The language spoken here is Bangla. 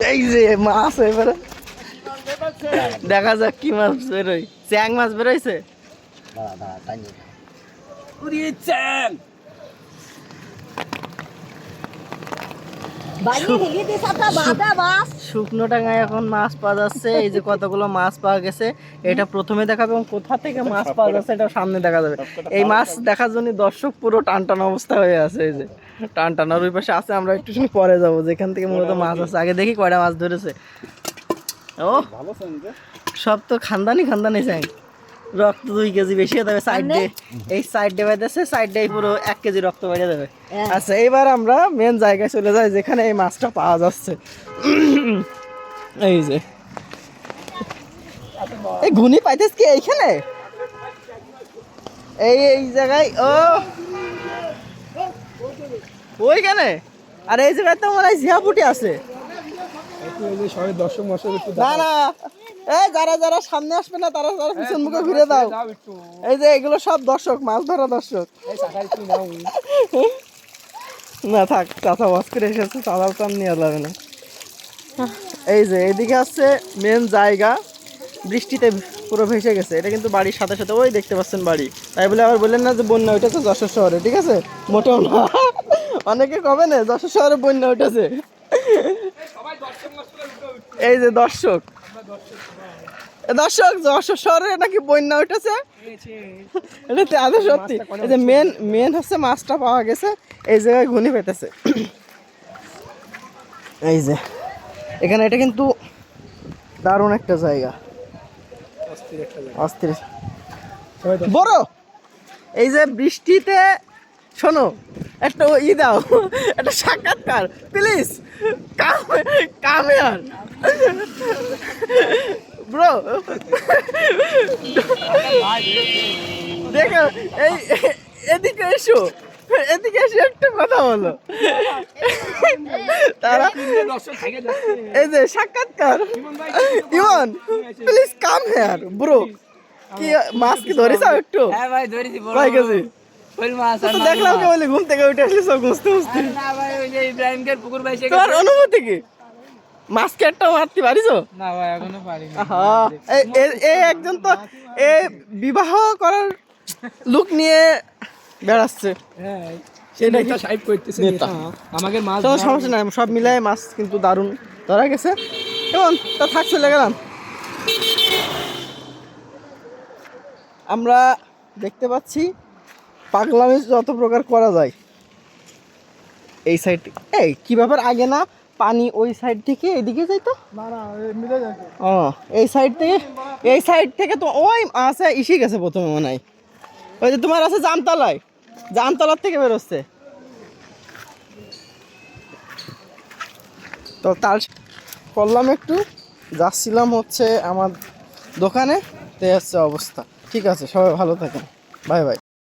এই যে মাছ এবারে। দেখা যাক কি মাছ বেরোয়। চ্যাং মাছ বেরোয়ছে? দাঁড়া শুকনো টাঙায় এখন মাছ পাওয়া যাচ্ছে এই যে কতগুলো মাছ পাওয়া গেছে এটা প্রথমে দেখাবে এবং কোথা থেকে মাছ পাওয়া যাচ্ছে এটা সামনে দেখা যাবে। এই মাছ দেখার জন্য দর্শক পুরো টান টান অবস্থা হয়ে আছে এই যে। টান টান আর ওই পাশে আছে আমরা একটু পরে যাব যেখান থেকে মূলত মাছ আছে আগে দেখি কয়টা মাছ ধরেছে। ও সব তো খানদানি খানদানি চাই রক্ত দুই কেজি বেশি হয়ে যাবে সাইড ডে এই সাইড ডে বাইতেছে সাইড ডে পুরো এক কেজি রক্ত বেড়ে যাবে। হ্যাঁ। আচ্ছা এইবার আমরা মেন জায়গায় চলে যাই যেখানে এই মাছটা পাওয়া যাচ্ছে। এই যে। এই ঘুনি পাইতেছ কি এইখানে? এই এই জায়গায় ও। ওইখানে? আর এই জায়গায় তো মনে হয় জিয়াপুটি আছে। না না। এই যারা যারা সামনে আসবে না তারা তারা পিছন মুখে ঘুরে দাও। এই যে এগুলো সব দর্শক মাছ ধরা দর্শক। না থাক চাচা করে এসেছে আর নেওয়া যাবে না। এই যে এদিকে আছে মেন জায়গা বৃষ্টিতে পুরো ভেসে গেছে। এটা কিন্তু বাড়ির সাথে সাথে ওই দেখতে পাচ্ছেন বাড়ি। তাই বলে আবার বললেন না যে বন্যা উঠেছে যশোর শহরে ঠিক আছে? মোটেও না। অনেকে কবে না যশোর শহরে বন্যা উঠেছে। এই যে দর্শক। দর্শক যশোর শহরে নাকি বন্যা উঠেছে? এটা আদৌ সত্যি। এই যে মেন মেন হচ্ছে মাছটা পাওয়া গেছে এই জায়গায় ঘুনি পেতেছে। এই যে এখানে এটা কিন্তু দারুণ একটা জায়গা। অস্থির দর্শক- বড় এই যে বৃষ্টিতে শোনো একটা ই দাও একটা সাক্ষাৎকার প্লিজ কামে কামে ব্রো দেখো এই এদিকে এসো এদিকে এসে একটু কথা বলো। তারা এই যে সাক্ষাৎকার Emon please come here bro কি মাছ কি ধরেছ একটু? হ্যাঁ ভাই ধরেছি কয় কেজি মাছ আর দেখলাম কে বলে ঘুম থেকে উঠে আসলে সব মুছতে মুছতে না ভাই ওই যে ইব্রাহিমকে পুকুর ভাই তোমার অনুভূতি কি? মাছ মারতে পারিছো না ভাই এখনও পারিনি। এই- একজন তো এ বিবাহ করার লুক নিয়ে বেড়াচ্ছে। হ্যাঁ করতেছে। মাছ কোনো সমস্যা নাই সব মিলাই মাছ কিন্তু দারুণ। ধরা গেছে। কেমন? তা থাক চলে গেলাম। আমরা দেখতে পাচ্ছি পাগলামি যত প্রকার করা যায়। এই সাইড এই কি ব্যাপার? আগে না পানি ওই সাইড থেকে এদিকে যাই তো? না না এমনিতে যাচ্ছে। ও এই সাইড থেকে এই সাইড থেকে তো ওই আছে ইসে গেছে প্রথমে মনে হয়। ওই যে তোমার আছে জামতলায়। জামতলার থেকে বেরোচ্ছে। তো তার করলাম একটু। যাচ্ছিলাম হচ্ছে আমার দোকানে। তে হচ্ছে অবস্থা। ঠিক আছে সবাই ভালো থাকেন। Bye bye.